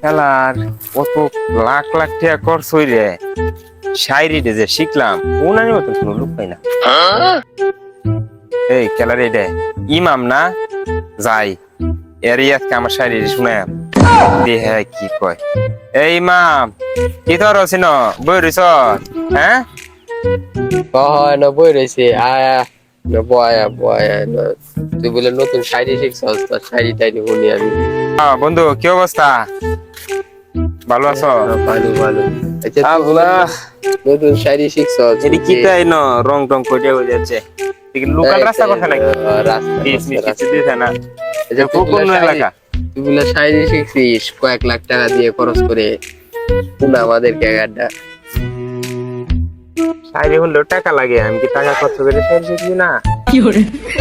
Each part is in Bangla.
খেলার কত লাখ লাখ টাকা করছই রে শায়রি যে শিখলাম ওনার মতো কোনো লোক পাই না। এই খেলার এটা ইমাম না? যাই, এর আজকে আমার শায়রি শুনে দেহে কি কয়? এই ইমাম, কি তোর আছিস বই রইছ? হ্যাঁ? হয় না, বই রয়েছে আয়া। বয়া বয়া তুই বলে নতুন শাড়ি শিখছস তো শাড়ি টাইরি শুনি আমি। বন্ধু কি অবস্থা? ভালো আছো? ভালো ভালো। আচ্ছা আল্লাহ নতুন শাড়ি শিখছস এটি কি তাই ন রং টং হয়ে যাচ্ছে। লোকাল রাস্তা কথা নাকি? রাস্তা পিস মিস রাস্তা। কিছু দিতে না? আচ্ছা, তুই কোন বলে শাড়ি- এলাকা? তুই বলে শাড়ি শিখছিস কয়েক লাখ টাকা দিয়ে খরচ করে কোন আমাদের ক্যাগারটা হলেও টাকা লাগে আমি কি টাকা খরচ করে শিখবি না?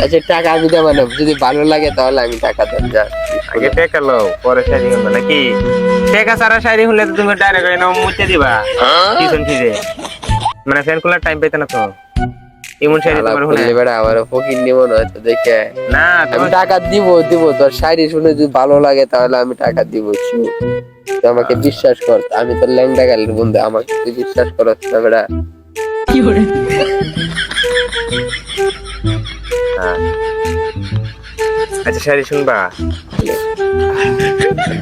আচ্ছা টাকা আমি দেবো না যদি ভালো লাগে তাহলে আমি টাকা দেব যা। আগে টাকা লো পরে শাড়ি হলো নাকি? টাকা ছাড়া শাড়ি হলে তো তুমি ডাইরেক্ট এনে মুতে দিবা টিউশন ফিজে। মানে ফ্যান খোলার টাইম পাইতে না তো। এমন শাড়ি তোমার হলে বেড়া আমার ফকির নিব না হয়তো দেখে। না আমি টাকা দিব দিব তোর শাড়ি শুনে যদি ভালো লাগে তাহলে আমি টাকা দিব। আমাকে বিশ্বাস কর আমি তোর ল্যাংটা গালের বন্ধু আমাকে তুই বিশ্বাস করস না বেড়া। হ্যাঁ। আচ্ছা শাড়ি শুনবা?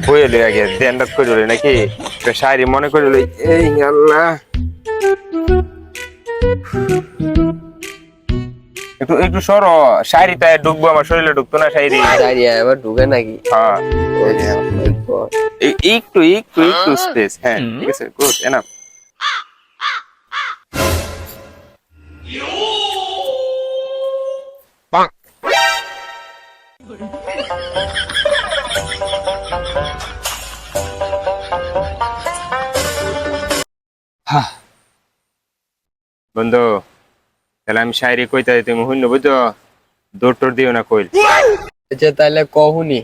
বইলে আগে দেন্ডাত করে নাকি? শাড়ি মনে করে দিলে এই আল্লাহ। একটু একটু সরো শাড়িটা ঢুকবো আমার শরীরে ঢুকতো না শাড়ি। শাড়ি আবার ঢুকে নাকি? হ্যাঁ। একটু একটু একটু স্পেস হ্যাঁ ঠিক আছে গুড এনাফ বন্ধু তাহলে আমি শায়রি কইতা তুমি হইন বুঝছ? দৌড় টোর দিও না কইল। আচ্ছা তাহলে কহুনি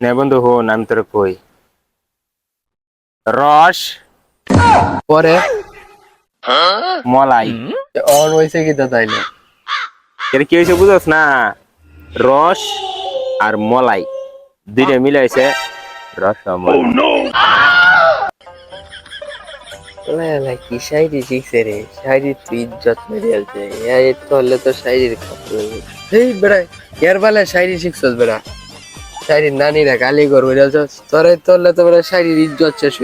না বন্ধু হো নাম তোর কই। রস পরে। মলাই। অন হয়েছে কি তো তাইলে? এটা কি হয়েছে বুঝছ না? রস আর মলাই দুইটা মিলাইছে। রসমলাই না কি শাড়ি শিখছে রে? মেরে আছে হলে তো বেড়া ইয়ার বেলা শাড়ি শিখছস গালি করবে তোরে তো ইজ্জত শেষ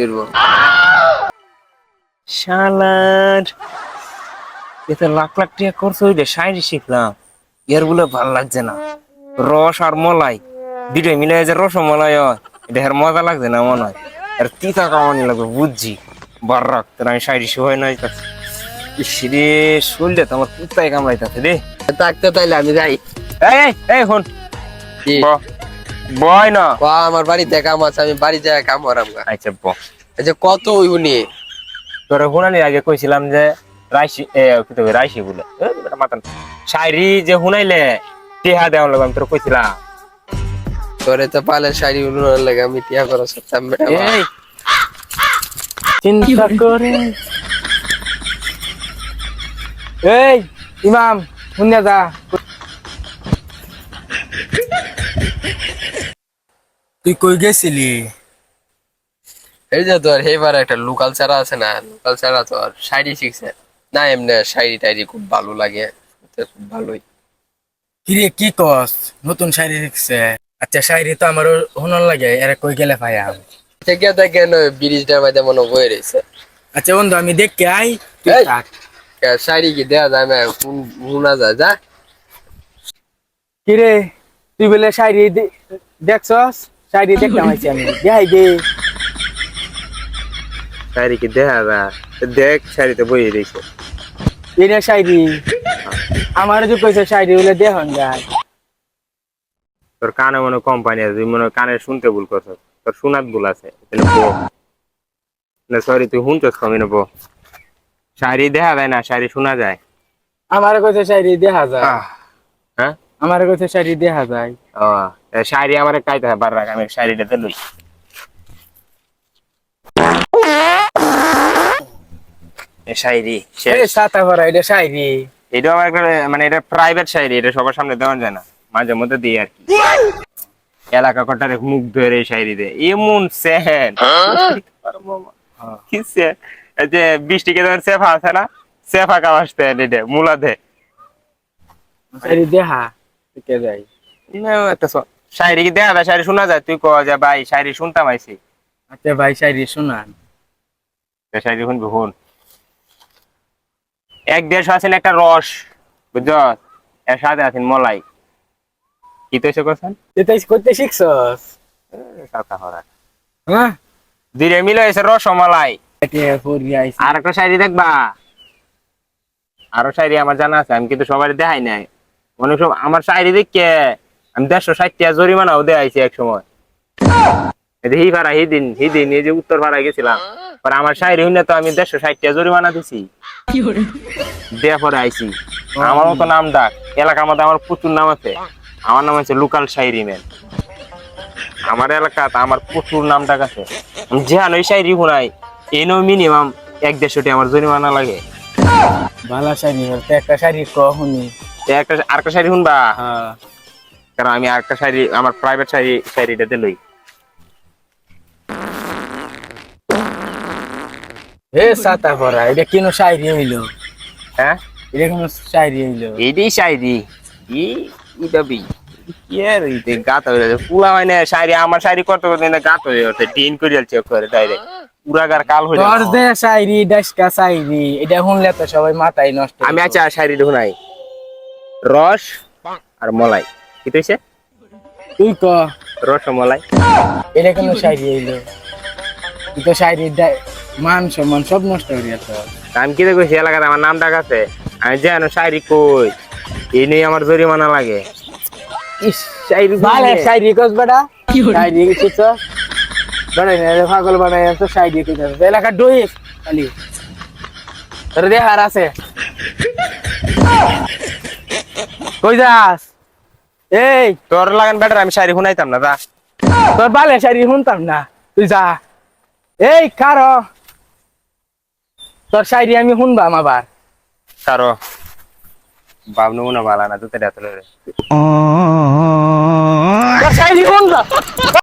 এতে লাখ লাখ টাকা খরচ হইলে শায়রি শিখলাম। এর বলে ভালো লাগছে না। রস আর মলাই, দুইটাই মিলাই যে রসমলাই হয়। এটা মজা লাগছে না মনে হয়। আর তিতা কামানি লাগবে, বুঝছি। বার রাখতে আমি শায়রি সবাই নাই ইসরে শরীরটা তো আমার কুত্তায় কামড়াইতেছে রে। থাকতে তাইলে আমি যাই। এই এই এই হন। বয় না। ক আমার বাড়িতে কাম আছে আমি বাড়ি যাই কাম করাম আচ্ছা ব। আচ্ছা কত ওই উনি তোরা হুনানির আগে কইছিলাম যে রাইসি এ কি তো রাইসি বলে। মাতান শায়রি যে হুনাইলে টিহা দেওয়ার লাগে আমি তোর কইছিলাম। তোরে তো পালে শাড়ি উনুনের লাগে আমি টিয়া করা সত্যাম বেটা এই চিন্তা করে। এই ইমাম শুনিয়া যা। তুই কই গেছিলি? এই যে তোর এবার একটা লোকাল চারা আছে না লোকাল চারা তোর শাড়ি শিখছে। না এমনি শাড়ি টাইরি খুব ভালো লাগে খুব ভালোই। কিরে কি কস? নতুন শাড়ি শিখছে। আচ্ছা শাড়ি তো আমারও হুনর লাগে এরা কই গেলে ভাইয়া? থেকে থেকে ব্রিজটার মধ্যে মনে বয়ে রয়েছে। আচ্ছা বন্ধু আমি দেখকে আই। শাড়ি কি দেওয়া যায় না কোন শোনা যায় যা। কিরে তুই বলে শাড়ি দেখছস? শাড়ি দেখলাম আইছি আমি। দেখাই দে। শায়রি কি দেখা যা দেখ শাড়িতে বইয়ে দিয়েছে এনে শাড়ি আমার যে কইছে শাড়ি বলে দেখুন যায়। তোর কানে মনে কোম্পানি আছে তুই মনে কানে শুনতে ভুল করছ তোর শোনাত ভুল আছে না সরি তুই শুনছস কমে নেব শাড়ি দেখা যায় না শাড়ি শোনা যায়? আমার কইছে শাড়ি দেখা যায়। হ্যাঁ? আমার কইছে শাড়ি দেখা যায়। ও শাড়ি আমার কাইতে বার রাখ আমি শাড়িটা দিলুই। এই সাতা ভরা এটা আমার মানে এটা প্রাইভেট শাড়ি এটা সবার সামনে দেওয়া যায় না মাঝে মধ্যে দিয়ে আর কি। এলাকা কটারে মুখ ধরে শায়রি দে এমন সেন কি যে বৃষ্টি কে ধর সেফা আছে না? সেফা কামাসতে এনে মুলা দে। শাড়ি দেখা কে যাই না একটা শায়রি কি দেখা যায় শোনা যায়? তুই কহ যে ভাই শায়রি শুনতাম আইছি। আচ্ছা ভাই শাড়ি শোনান। শায়রি শুনবি শুন। এক দেড়শো আছেন একটা রস বুঝছ? এর সাথে আছেন মলাই। কি তো এসে করছেন তুই করতে শিখছস কাকা হরা হ্যাঁ দুইটা মিলে এসে রসমলাই। আর একটা শায়রি দেখবা? আরও শায়রি আমার জানা আছে আমি কিন্তু সবাই দেখাই নাই। অনেক সময় আমার শায়রি দেখে আমি দেড়শো ষাট টাকা জরিমানাও দেখাইছি এক সময়। হি ভাড়া হিদিন হিদিন এই যে উত্তর ভাড়া গেছিলাম। পরে আমার শায়রি হইলে তো আমি দেড়শো ষাট টাকা জরিমানা দিছি। দেয়া পরে আইছি। আমার মতো নাম ডাক এলাকার মধ্যে আমার প্রচুর নাম আছে। আমার নাম হচ্ছে লোকাল শায়রি ম্যান। আমার এলাকাতে আমার প্রচুর নাম ডাক আছে। যেহান ওই শায়রি শুনাই এনেও মিনিমাম এক দেড়শোটি আমার জরিমানা লাগে। ভালো শাড়ি একটা শাড়ি ক শুনি তো একটা আরেকটা শায়রি শুনবা হ্যাঁ। কারণ আমি শায়রি আমার প্রাইভেট লই। এ সাতা পড়া এটা কেন শাড়ি হইল? হ্যাঁ? এটা কোন শাড়ি হইল? এইটাই শায়রি ই ইটাবি কি ইতে গাত হয়ে যাচ্ছে? পুরা হয় না শায়রি আমার শায়রি করতে করতে না গাত হয়ে যাচ্ছে টিন করে যাচ্ছে করে ডাইরেক্ট কাল হয়ে শাড়ি ডাসকা শাড়ি এটা শুনলে তো সবাই মাথায় নষ্ট আমি আচ্ছা শুনাই। রস আর মলাই। কি হইছে? তুই ক। রস মলাই। এটা কোন শাড়ি হইল? তুই তো শাড়ি মান সম্মান সব নষ্ট তো আমি কি দেখছি এলাকাতে আমার নাম ডাক আছে। আমি যেন শাড়ি কই? এই নিয়ে আমার জরিমানা লাগে? শাড়ি শাড়ি পাগল বানাই শাড়ি এলাকা খালি। তোর দেহার আছে। কই যাস? এই। তোর লাগান বেটার আমি শায়রি শুনাইতাম না দা তোর বালে শাড়ি শুনতাম না। তুই যা। এই কারও তোর শাড়ি আমি শুনবাম আবার। কারও বাপ নমুনা বালা না তো তেরা